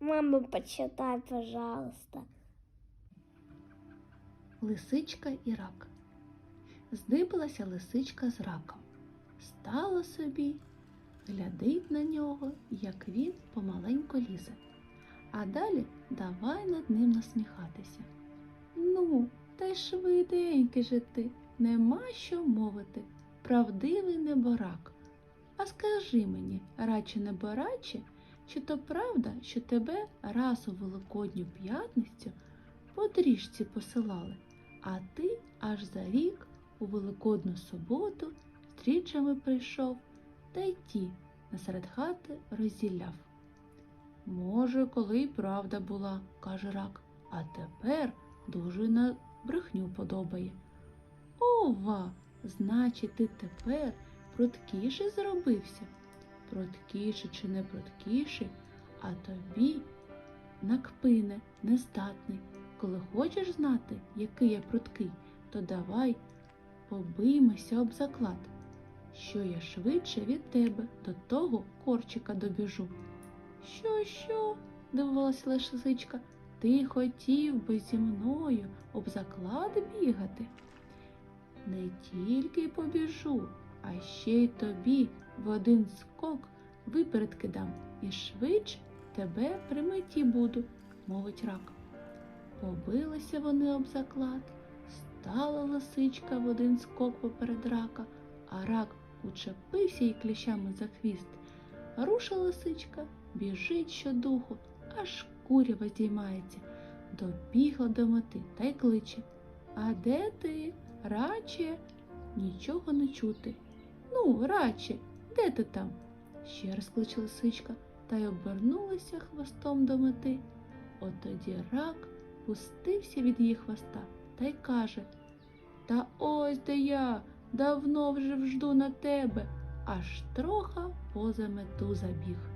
Мама, почитай, пожалуйста. Лисичка і рак. Здибалася лисичка з раком. Стала собі, глядить на нього, як він помаленько лізе. А далі давай над ним насміхатися. Ну, та й швиденький же ти, нема що мовити, правдивий неборак. А скажи мені, радше небораче, чи то правда, що тебе раз у Великодню п'ятницю по дріжці посилали, а ти аж за рік у Великодну суботу стрічами прийшов та й ті насеред хати розділяв. Може, коли й правда була, каже рак, а тепер дуже на брехню подобає. Ова, значить, ти тепер пруткіший зробився. Пруткіший чи не пруткіший, а тобі накпине, нездатний. Коли хочеш знати, який я пруткий, то давай побиймося об заклад, що я швидше від тебе до того корчика добіжу. Що, що? дивувалася лисичка. Ти хотів би зі мною об заклад бігати? Не тільки побіжу, а ще й тобі в один скок випередки дам і швидше тебе при меті буду, мовить рак. Побилися вони об заклад, стала лисичка в один скок поперед рака, а рак учепився їй кліщами за хвіст. Руша лисичка, біжить щодуху, аж курява здіймається, добігла до мети та й кличе. А де ти, раче? Нічого не чути. Ну, радше, де ти там? Ще раз кличе лисичка та й обернулася хвостом до мети. От тоді рак пустився від її хвоста та й каже Та ось де я, давно вже жду на тебе, аж троха поза мету забіг.